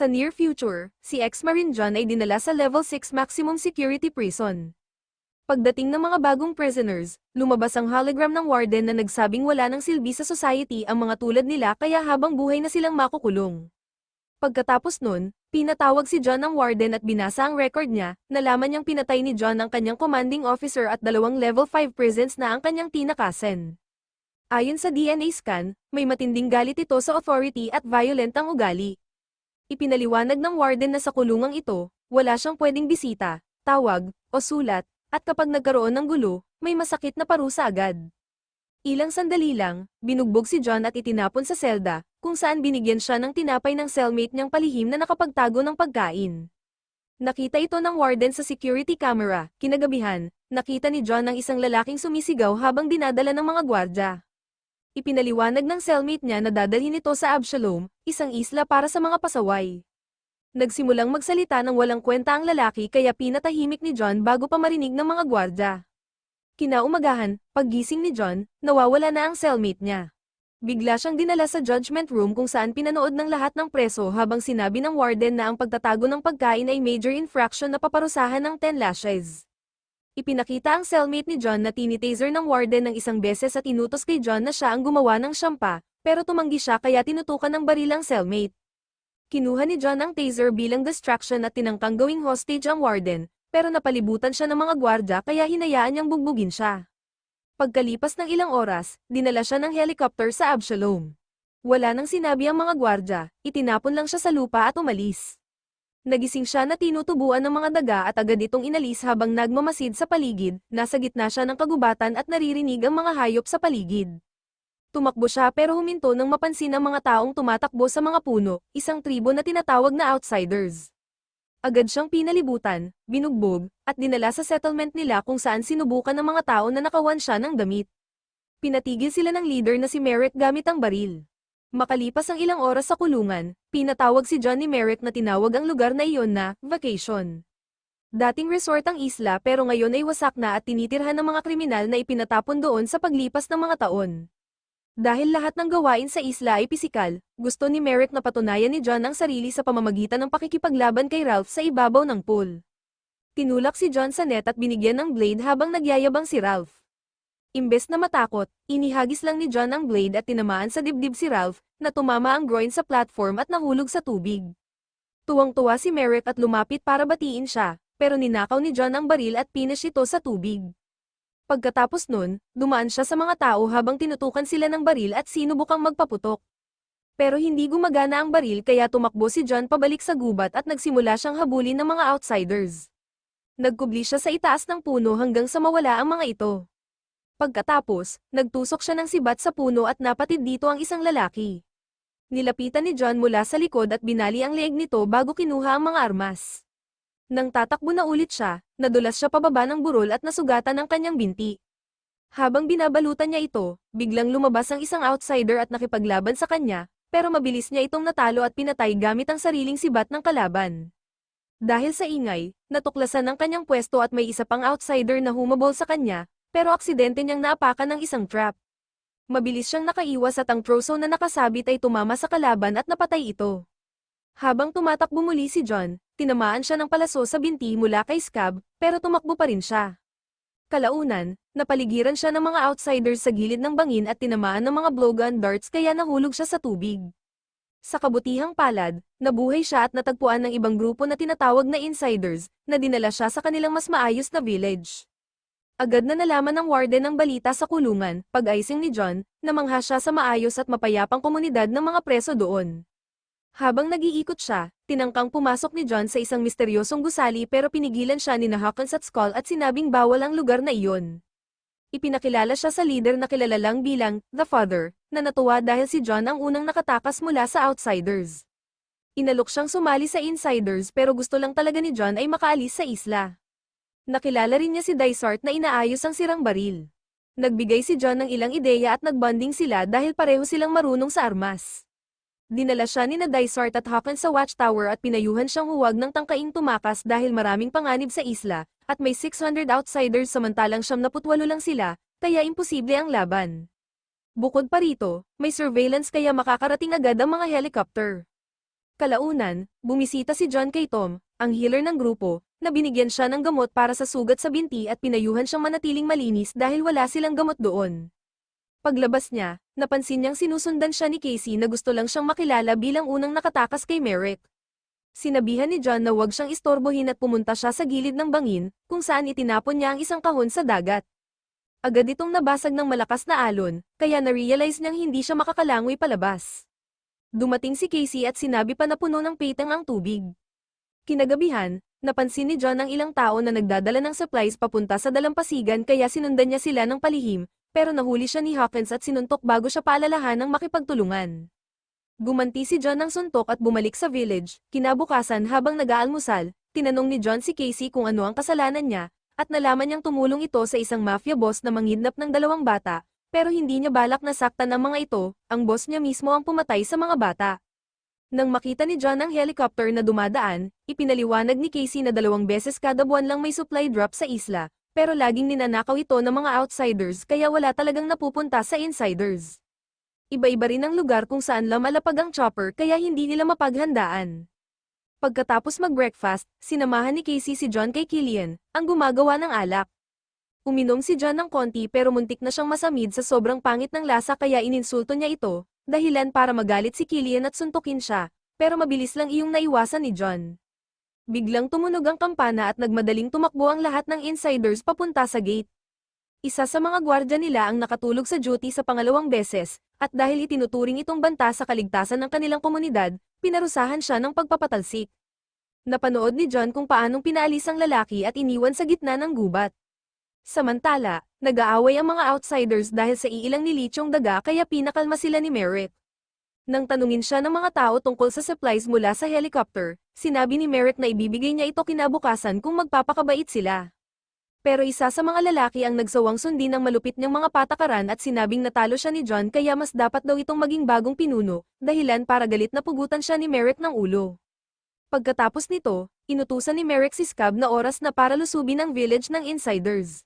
Sa near future, si ex-Marine John ay dinala sa level 6 maximum security prison. Pagdating ng mga bagong prisoners, lumabas ang hologram ng warden na nagsabing wala ng silbi sa society ang mga tulad nila kaya habang buhay na silang makukulong. Pagkatapos nun, pinatawag si John ng warden at binasa ang record niya, nalaman niyang pinatay ni John ang kanyang commanding officer at dalawang level 5 prisons na ang kanyang tinakasen. Ayon sa DNA scan, may matinding galit ito sa authority at violent ang ugali. Ipinaliwanag ng warden na sa kulungang ito, wala siyang pwedeng bisita, tawag, o sulat, at kapag nagkaroon ng gulo, may masakit na parusa agad. Ilang sandali lang, binugbog si John at itinapon sa selda, kung saan binigyan siya ng tinapay ng cellmate niyang palihim na nakapagtago ng pagkain. Nakita ito ng warden sa security camera, kinagabihan, nakita ni John ang isang lalaking sumisigaw habang dinadala ng mga gwardya. Ipinaliwanag ng cellmate niya na dadalhin ito sa Absalom, isang isla para sa mga pasaway. Nagsimulang magsalita ng walang kwenta ang lalaki kaya pinatahimik ni John bago pa marinig ng mga gwardya. Kinaumagahan, paggising ni John, nawawala na ang cellmate niya. Bigla siyang dinala sa judgment room kung saan pinanood ng lahat ng preso habang sinabi ng warden na ang pagtatago ng pagkain ay major infraction na paparusahan ng 10 lashes. Ipinakita ang cellmate ni John na tinitaser ng warden ng isang beses at inutos kay John na siya ang gumawa ng syampa, pero tumanggi siya kaya tinutukan ng baril ang cellmate. Kinuha ni John ang taser bilang distraction at tinangkang gawing hostage ang warden, pero napalibutan siya ng mga gwardya kaya hinayaan niyang bugbugin siya. Pagkalipas ng ilang oras, dinala siya ng helicopter sa Absalom. Wala nang sinabi ang mga gwardya, itinapon lang siya sa lupa at umalis. Nagising siya na tinutubuan ng mga daga at agad itong inalis habang nagmamasid sa paligid, nasa gitna siya ng kagubatan at naririnig ang mga hayop sa paligid. Tumakbo siya pero huminto nang mapansin ang mga taong tumatakbo sa mga puno, isang tribo na tinatawag na outsiders. Agad siyang pinalibutan, binugbog, at dinala sa settlement nila kung saan sinubukan ng mga tao na nakawan siya ng damit. Pinatigil sila ng leader na si Merrick gamit ang baril. Makalipas ang ilang oras sa kulungan, pinatawag si Johnny Merrick na tinawag ang lugar na iyon na vacation. Dating resort ang isla pero ngayon ay wasak na at tinitirhan ng mga kriminal na ipinatapon doon sa paglipas ng mga taon. Dahil lahat ng gawain sa isla ay pisikal, gusto ni Merrick na patunayan ni John ang sarili sa pamamagitan ng pakikipaglaban kay Ralph sa ibabaw ng pool. Tinulak si John sa net at binigyan ng blade habang nagyayabang si Ralph. Imbes na matakot, inihagis lang ni John ang blade at tinamaan sa dibdib si Ralph, na tumama ang groin sa platform at nahulog sa tubig. Tuwang-tuwa si Merrick at lumapit para batiin siya, pero ninakaw ni John ang baril at pinish ito sa tubig. Pagkatapos nun, dumaan siya sa mga tao habang tinutukan sila ng baril at sinubukang magpaputok. Pero hindi gumagana ang baril kaya tumakbo si John pabalik sa gubat at nagsimula siyang habulin ng mga outsiders. Nagkubli siya sa itaas ng puno hanggang sa mawala ang mga ito. Pagkatapos, nagtusok siya ng sibat sa puno at napatid dito ang isang lalaki. Nilapitan ni John mula sa likod at binali ang leeg nito bago kinuha ang mga armas. Nang tatakbo na ulit siya, nadulas siya pababa ng burol at nasugatan ang kanyang binti. Habang binabalutan niya ito, biglang lumabas ang isang outsider at nakipaglaban sa kanya, pero mabilis niya itong natalo at pinatay gamit ang sariling sibat ng kalaban. Dahil sa ingay, natuklasan ng kanyang pwesto at may isa pang outsider na humabol sa kanya, pero aksidente niyang naapakan ng isang trap. Mabilis siyang nakaiwas at ang troso na nakasabit ay tumama sa kalaban at napatay ito. Habang tumatakbo muli si John, tinamaan siya ng palaso sa binti mula kay Scab, pero tumakbo pa rin siya. Kalaunan, napaligiran siya ng mga outsiders sa gilid ng bangin at tinamaan ng mga blowgun darts kaya nahulog siya sa tubig. Sa kabutihang palad, nabuhay siya at natagpuan ng ibang grupo na tinatawag na insiders, na dinala siya sa kanilang mas maayos na village. Agad na nalaman ng warden ang balita sa kulungan, pag-icing ni John, na mangha siya sa maayos at mapayapang komunidad ng mga preso doon. Habang nag-iikot siya, tinangkang pumasok ni John sa isang misteryosong gusali pero pinigilan siya ni Hawkins at Skull at sinabing bawal ang lugar na iyon. Ipinakilala siya sa leader na kilala lang bilang The Father, na natuwa dahil si John ang unang nakatakas mula sa outsiders. Inalok siyang sumali sa insiders pero gusto lang talaga ni John ay makaalis sa isla. Nakilala rin niya si Dysart na inaayos ang sirang baril. Nagbigay si John ng ilang ideya at nagbanding sila dahil pareho silang marunong sa armas. Dinala siya ni na Dysart at Hawkins sa watchtower at pinayuhan siyang huwag ng tangkaing tumakas dahil maraming panganib sa isla, at may 600 outsiders samantalang siyam na putwalo lang sila, kaya imposible ang laban. Bukod pa rito, may surveillance kaya makakarating agad ang mga helicopter. Kalaunan, bumisita si John kay Tom, ang healer ng grupo, na binigyan siya ng gamot para sa sugat sa binti at pinayuhan siyang manatiling malinis dahil wala silang gamot doon. Paglabas niya, napansin niyang sinusundan siya ni Casey na gusto lang siyang makilala bilang unang nakatakas kay Merrick. Sinabihan ni John na huwag siyang istorbohin at pumunta siya sa gilid ng bangin, kung saan itinapon niya ang isang kahon sa dagat. Agad itong nabasag ng malakas na alon, kaya na-realize niyang hindi siya makakalangoy palabas. Dumating si Casey at sinabi pa na puno ng petang ang tubig. Kinagabihan, napansin ni John ang ilang tao na nagdadala ng supplies papunta sa dalampasigan kaya sinundan niya sila ng palihim, pero nahuli siya ni Hawkins at sinuntok bago siya paalalahan ng makipagtulungan. Gumanti si John ng suntok at bumalik sa village, kinabukasan habang nag-aalmusal, tinanong ni John si Casey kung ano ang kasalanan niya, at nalaman niyang tumulong ito sa isang mafia boss na manghidnap ng dalawang bata, pero hindi niya balak na saktan ang mga ito, ang boss niya mismo ang pumatay sa mga bata. Nang makita ni John ang helicopter na dumadaan, ipinaliwanag ni Casey na dalawang beses kada buwan lang may supply drop sa isla, pero laging ninanakaw ito ng mga outsiders kaya wala talagang napupunta sa insiders. Iba-iba rin ang lugar kung saan lamalapag ang chopper kaya hindi nila mapaghandaan. Pagkatapos mag-breakfast, sinamahan ni Casey si John kay Killian, ang gumagawa ng alak. Uminom si John ng konti pero muntik na siyang masamid sa sobrang pangit ng lasa kaya ininsulto niya ito, dahilan para magalit si Killian at suntukin siya, pero mabilis lang iyong naiwasan ni John. Biglang tumunog ang kampana at nagmadaling tumakbo ang lahat ng insiders papunta sa gate. Isa sa mga gwardya nila ang nakatulog sa duty sa pangalawang beses, at dahil itinuturing itong banta sa kaligtasan ng kanilang komunidad, pinarusahan siya ng pagpapatalsik. Napanood ni John kung paanong pinaalis ang lalaki at iniwan sa gitna ng gubat. Samantala, nag-aaway ang mga outsiders dahil sa iilang nilichong daga kaya pinakalma sila ni Merrick. Nang tanungin siya ng mga tao tungkol sa supplies mula sa helicopter, sinabi ni Merrick na ibibigay niya ito kinabukasan kung magpapakabait sila. Pero isa sa mga lalaki ang nagsawang sundin ng malupit niyang mga patakaran at sinabing natalo siya ni John kaya mas dapat daw itong maging bagong pinuno, dahilan para galit na pugutan siya ni Merrick ng ulo. Pagkatapos nito, inutusan ni Merrick si Scab na oras na para lusubin ang village ng insiders.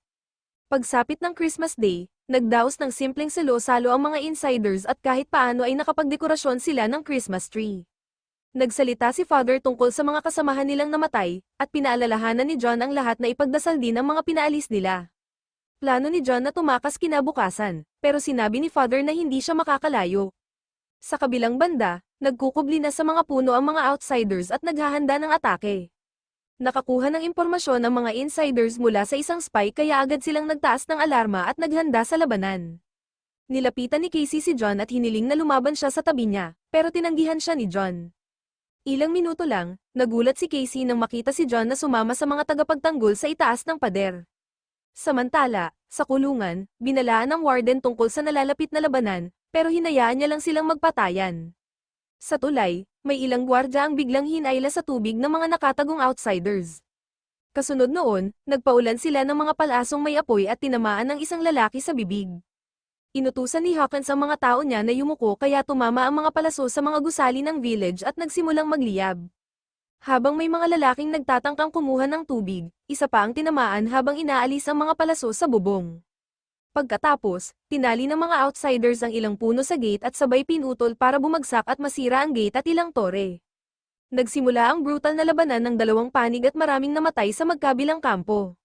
Pagsapit ng Christmas Day, nagdaos ng simpleng salo-salo ang mga insiders at kahit paano ay nakapagdekorasyon sila ng Christmas tree. Nagsalita si Father tungkol sa mga kasamahan nilang namatay, at pinaalalahanan ni John ang lahat na ipagdasal din ang mga pinaalis nila. Plano ni John na tumakas kinabukasan, pero sinabi ni Father na hindi siya makakalayo. Sa kabilang banda, nagkukubli na sa mga puno ang mga outsiders at naghahanda ng atake. Nakakuha ng impormasyon ang mga insiders mula sa isang spy kaya agad silang nagtaas ng alarma at naghanda sa labanan. Nilapitan ni Casey si John at hiniling na lumaban siya sa tabi niya, pero tinanggihan siya ni John. Ilang minuto lang, nagulat si Casey nang makita si John na sumama sa mga tagapagtanggol sa itaas ng pader. Samantala, sa kulungan, binalaan ng warden tungkol sa nalalapit na labanan, pero hinayaan niya lang silang magpatayan. Sa tulay, may ilang gwardya ang biglang hinayla sa tubig ng mga nakatagong outsiders. Kasunod noon, nagpaulan sila ng mga palasong may apoy at tinamaan ng isang lalaki sa bibig. Inutusan ni Hawkins ang mga tao niya na yumuko kaya tumama ang mga palaso sa mga gusali ng village at nagsimulang magliyab. Habang may mga lalaking nagtatangkang kumuha ng tubig, isa pa ang tinamaan habang inaalis ang mga palaso sa bubong. Pagkatapos, tinali ng mga outsiders ang ilang puno sa gate at sabay pinutol para bumagsak at masira ang gate at ilang tore. Nagsimula ang brutal na labanan ng dalawang panig at maraming namatay sa magkabilang kampo.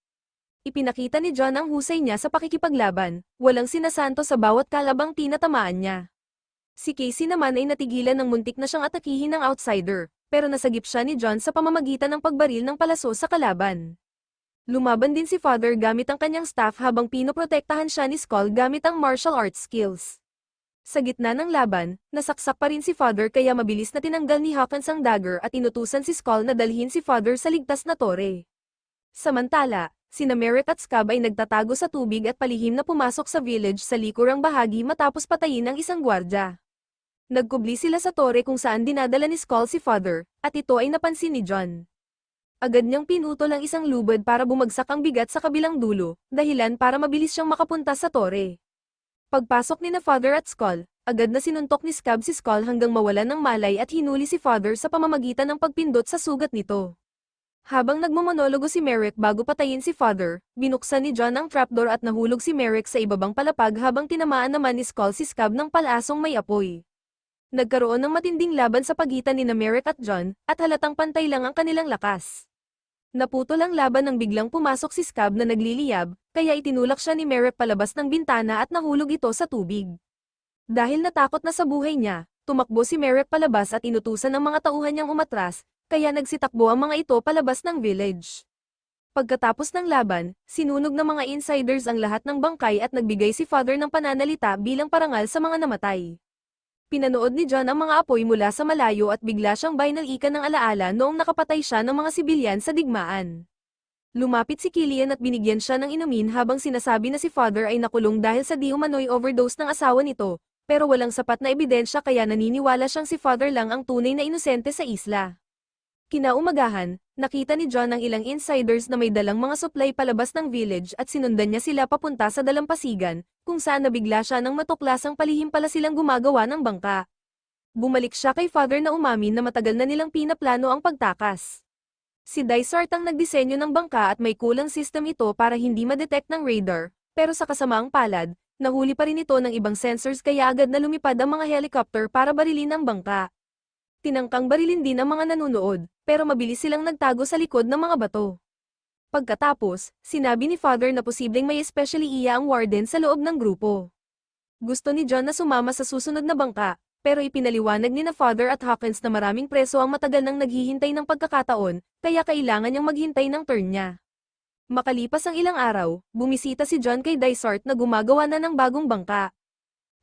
Ipinakita ni John ang husay niya sa pakikipaglaban, walang sinasanto sa bawat kalabang tinatamaan niya. Si Casey naman ay natigilan ng muntik na siyang atakihin ng outsider, pero nasagip siya ni John sa pamamagitan ng pagbaril ng palaso sa kalaban. Lumaban din si Father gamit ang kanyang staff habang pinoprotektahan siya ni Skull gamit ang martial arts skills. Sa gitna ng laban, nasaksak pa rin si Father kaya mabilis na tinanggal ni Hawkins ang dagger at inutusan si Skull na dalhin si Father sa ligtas na tore. Samantala, sina Merrick at Scab ay nagtatago sa tubig at palihim na pumasok sa village sa likurang bahagi matapos patayin ng isang gwardya. Nagkubli sila sa tore kung saan dinadala ni Skull si Father, at ito ay napansin ni John. Agad niyang pinutol ang isang lubad para bumagsak ang bigat sa kabilang dulo, dahilan para mabilis siyang makapunta sa tore. Pagpasok ni na Father at Skull, agad na sinuntok ni Scab si Skull hanggang mawalan ng malay at hinuli si Father sa pamamagitan ng pagpindot sa sugat nito. Habang nagmamonologo si Merrick bago patayin si Father, binuksan ni John ang trapdoor at nahulog si Merrick sa ibabang palapag habang tinamaan naman ni Skull si Scab ng palasong may apoy. Nagkaroon ng matinding laban sa pagitan ni na Merrick at John, at halatang pantay lang ang kanilang lakas. Naputol ang laban nang biglang pumasok si Scab na nagliliyab, kaya itinulak siya ni Merrick palabas ng bintana at nahulog ito sa tubig. Dahil natakot na sa buhay niya, tumakbo si Merrick palabas at inutusan ng mga tauhan niyang umatras, kaya nagsitakbo ang mga ito palabas ng village. Pagkatapos ng laban, sinunog ng mga insiders ang lahat ng bangkay at nagbigay si Father ng pananalita bilang parangal sa mga namatay. Pinanood ni John ang mga apoy mula sa malayo at bigla siyang bainalikan ng alaala noong nakapatay siya ng mga sibilyan sa digmaan. Lumapit si Killian at binigyan siya ng inumin habang sinasabi na si Father ay nakulong dahil sa di umano'y overdose ng asawa nito, pero walang sapat na ebidensya kaya naniniwala siyang si Father lang ang tunay na inosente sa isla. Kinaumagahan, nakita ni John ang ilang insiders na may dalang mga supply palabas ng village at sinundan niya sila papunta sa dalampasigan, kung saan nabigla siya nang matuklasang palihim pala silang gumagawa ng bangka. Bumalik siya kay father na umamin na matagal na nilang pinaplano ang pagtakas. Si Dysart ang nagdisenyo ng bangka at may kulang system ito para hindi madetect ng radar, pero sa kasamaang palad, nahuli pa rin ito ng ibang sensors kaya agad na lumipad ang mga helicopter para barilin ang bangka. Tinangkang barilin din ang mga nanunood, pero mabilis silang nagtago sa likod ng mga bato. Pagkatapos, sinabi ni Father na posibleng may especially iya ang warden sa loob ng grupo. Gusto ni John na sumama sa susunod na bangka, pero ipinaliwanag ni na Father at Hawkins na maraming preso ang matagal nang naghihintay ng pagkakataon, kaya kailangan niyang maghintay ng turn niya. Makalipas ang ilang araw, bumisita si John kay Dysart na gumagawa na ng bagong bangka.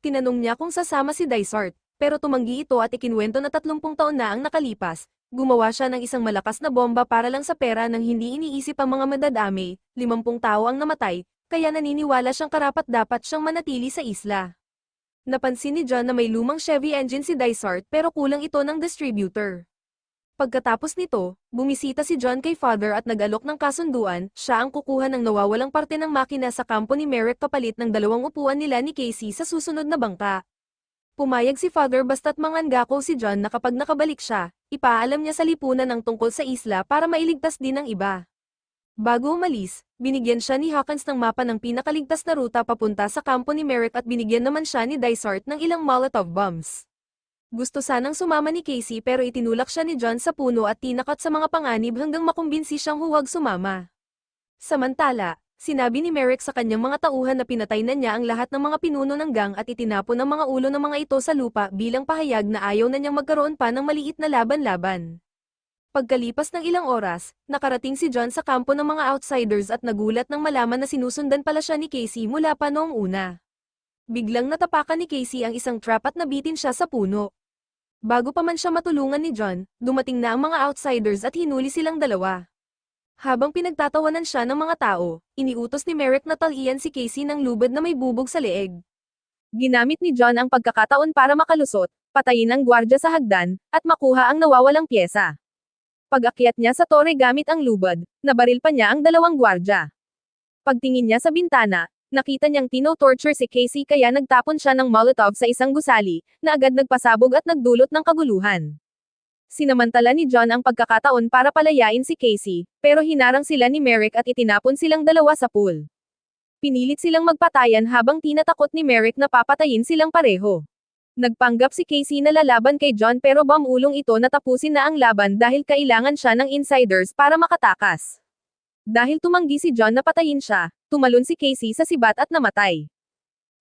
Tinanong niya kung sasama si Dysart, pero tumanggi ito at ikinwento na 30 taon na ang nakalipas, gumawa siya ng isang malakas na bomba para lang sa pera nang hindi iniisip ang mga madadami, 50 tao ang namatay, kaya naniniwala siyang karapat dapat siyang manatili sa isla. Napansin ni John na may lumang Chevy engine si Dysart pero kulang ito ng distributor. Pagkatapos nito, bumisita si John kay father at nag-alok ng kasunduan, siya ang kukuha ng nawawalang parte ng makina sa kampo ni Merrick kapalit ng dalawang upuan nila ni Casey sa susunod na bangka. Pumayag si Father basta't manganggako si John na kapag nakabalik siya, ipaalam niya sa lipunan ng tungkol sa isla para mailigtas din ng iba. Bago umalis, binigyan siya ni Hawkins ng mapa ng pinakaligtas na ruta papunta sa kampo ni Merrick at binigyan naman siya ni Dysart ng ilang Molotov bombs. Gusto sanang sumama ni Casey pero itinulak siya ni John sa puno at tinakat sa mga panganib hanggang makumbinsi siyang huwag sumama. Samantala, Sinabi ni Merrick sa kanyang mga tauhan na pinatay na niya ang lahat ng mga pinuno ng gang at itinapon ang mga ulo ng mga ito sa lupa bilang pahayag na ayaw na niyang magkaroon pa ng maliit na laban-laban. Pagkalipas ng ilang oras, nakarating si John sa kampo ng mga outsiders at nagulat nang malaman na sinusundan pala siya ni Casey mula pa noong una. Biglang natapakan ni Casey ang isang trap at nabitin siya sa puno. Bago pa man siya matulungan ni John, dumating na ang mga outsiders at hinuli silang dalawa. Habang pinagtatawanan siya ng mga tao, iniutos ni Merrick na talian si Casey ng lubad na may bubog sa leeg. Ginamit ni John ang pagkakataon para makalusot, patayin ang gwardya sa hagdan, at makuha ang nawawalang pyesa. Pag-akyat niya sa tore gamit ang lubad, nabaril pa niya ang dalawang gwardya. Pagtingin niya sa bintana, nakita niyang tino-torture si Casey kaya nagtapon siya ng Molotov sa isang gusali, na agad nagpasabog at nagdulot ng kaguluhan. Sinamantala ni John ang pagkakataon para palayain si Casey, pero hinarang sila ni Merrick at itinapon silang dalawa sa pool. Pinilit silang magpatayan habang tinatakot ni Merrick na papatayin silang pareho. Nagpanggap si Casey na lalaban kay John pero bamulong ito na tapusin na ang laban dahil kailangan siya ng insiders para makatakas. Dahil tumanggi si John na patayin siya, tumalon si Casey sa sibat at namatay.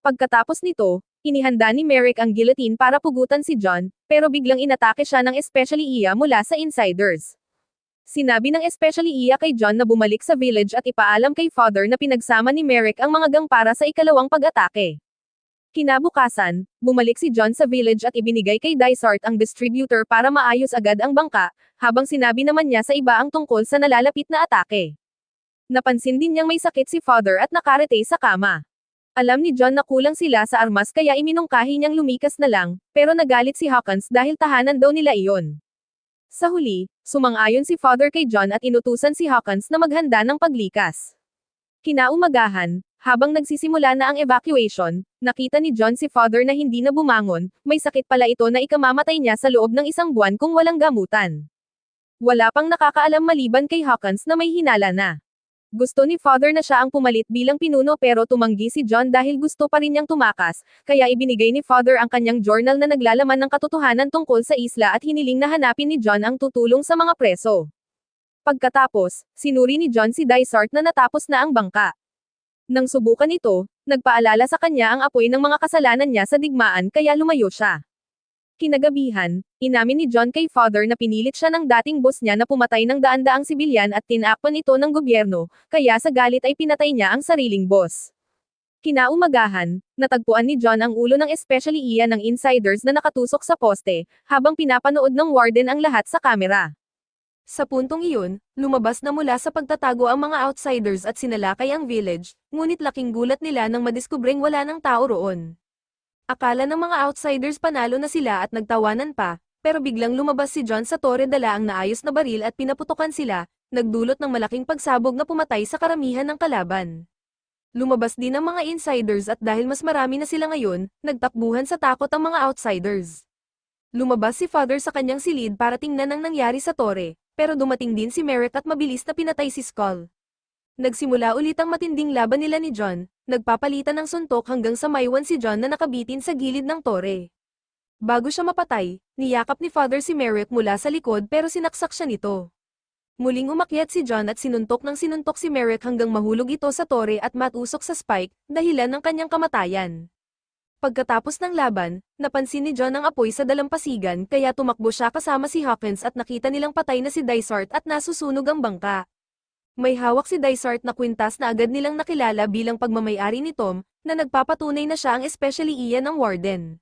Pagkatapos nito, Inihanda ni Merrick ang guillotine para pugutan si John, pero biglang inatake siya ng especially iya mula sa insiders. Sinabi ng especially iya kay John na bumalik sa village at ipaalam kay father na pinagsama ni Merrick ang mga gang para sa ikalawang pag-atake. Kinabukasan, bumalik si John sa village at ibinigay kay Dysart ang distributor para maayos agad ang bangka, habang sinabi naman niya sa iba ang tungkol sa nalalapit na atake. Napansin din niyang may sakit si father at nakarete sa kama. Alam ni John na kulang sila sa armas kaya iminungkahi niyang lumikas na lang, pero nagalit si Hawkins dahil tahanan daw nila iyon. Sa huli, sumang-ayon si Father kay John at inutusan si Hawkins na maghanda ng paglikas. Kinaumagahan, habang nagsisimula na ang evacuation, nakita ni John si Father na hindi na bumangon, may sakit pala ito na ikamamatay niya sa loob ng isang buwan kung walang gamutan. Wala pang nakakaalam maliban kay Hawkins na may hinala na. Gusto ni Father na siya ang pumalit bilang pinuno pero tumanggi si John dahil gusto pa rin niyang tumakas, kaya ibinigay ni Father ang kanyang journal na naglalaman ng katotohanan tungkol sa isla at hiniling na hanapin ni John ang tutulong sa mga preso. Pagkatapos, sinuri ni John si Dysart na natapos na ang bangka. Nang subukan ito, nagpaalala sa kanya ang apoy ng mga kasalanan niya sa digmaan kaya lumayo siya. Kinagabihan, inamin ni John kay Father na pinilit siya ng dating boss niya na pumatay ng daan-daang sibilyan at tinakpan ito ng gobyerno, kaya sa galit ay pinatay niya ang sariling boss. Kinaumagahan, natagpuan ni John ang ulo ng especially iyan ng insiders na nakatusok sa poste, habang pinapanood ng warden ang lahat sa kamera. Sa puntong iyon, lumabas na mula sa pagtatago ang mga outsiders at sinalakay ang village, ngunit laking gulat nila nang madiskubreng wala ng tao roon. Akala ng mga outsiders panalo na sila at nagtawanan pa, pero biglang lumabas si John sa tore dala ang naayos na baril at pinaputukan sila, nagdulot ng malaking pagsabog na pumatay sa karamihan ng kalaban. Lumabas din ang mga insiders at dahil mas marami na sila ngayon, nagtakbuhan sa takot ang mga outsiders. Lumabas si Father sa kanyang silid para tingnan ang nangyari sa tore, pero dumating din si Merrick at mabilis na pinatay si Skull. Nagsimula ulit ang matinding laban nila ni John, nagpapalitan ng suntok hanggang sa maiwan si John na nakabitin sa gilid ng tore. Bago siya mapatay, niyakap ni Father si Merrick mula sa likod pero sinaksak siya nito. Muling umakyat si John at sinuntok ng sinuntok si Merrick hanggang mahulog ito sa tore at matusok sa spike, dahilan ng kanyang kamatayan. Pagkatapos ng laban, napansin ni John ang apoy sa dalampasigan kaya tumakbo siya kasama si Hawkins at nakita nilang patay na si Dysart at nasusunog ang bangka. May hawak si Dysart na kwintas na agad nilang nakilala bilang pagmamayari ni Tom, na nagpapatunay na siya ang especially iyan ng warden.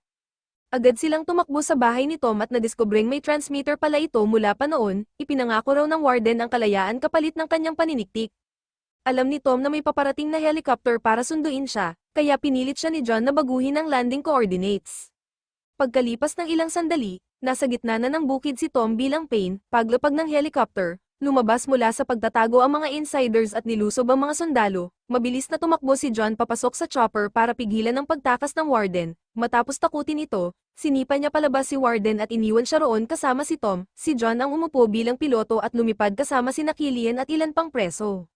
Agad silang tumakbo sa bahay ni Tom at nadiskubring may transmitter pala ito mula pa noon, ipinangako raw ng warden ang kalayaan kapalit ng kanyang paniniktik. Alam ni Tom na may paparating na helicopter para sunduin siya, kaya pinilit siya ni John na baguhin ang landing coordinates. Pagkalipas ng ilang sandali, nasa gitna na ng bukid si Tom bilang Payne, paglapag ng helicopter, lumabas mula sa pagtatago ang mga insiders at nilusob ang mga sundalo, mabilis na tumakbo si John papasok sa chopper para pigilan ang pagtakas ng warden, matapos takutin ito, sinipa niya palabas si warden at iniwan siya roon kasama si Tom, si John ang umupo bilang piloto at lumipad kasama si Killian at ilan pang preso.